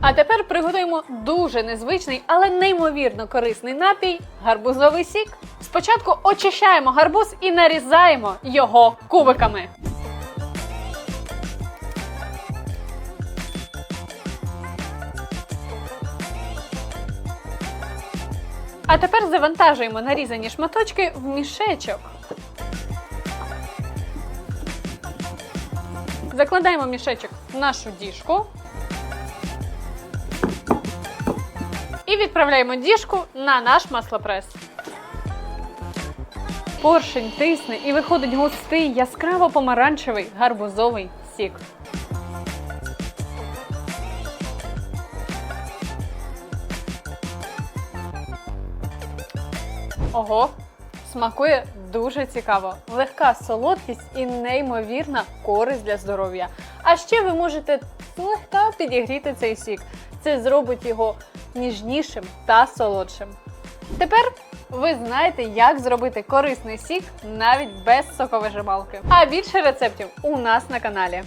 А тепер приготуємо дуже незвичний, але неймовірно корисний напій гарбузовий сік. Спочатку очищаємо гарбуз і нарізаємо його кубиками. А тепер завантажуємо нарізані шматочки в мішечок. Закладаємо мішечок в нашу діжку. І відправляємо діжку на наш маслопрес. Поршень тисне і виходить густий, яскраво помаранчевий гарбузовий сік. Ого, смакує дуже цікаво. Легка солодкість і неймовірна користь для здоров'я. А ще ви можете злегка підігріти цей сік. Це зробить його ніжнішим та солодшим. Тепер ви знаєте, як зробити корисний сік навіть без соковижималки. А більше рецептів у нас на каналі.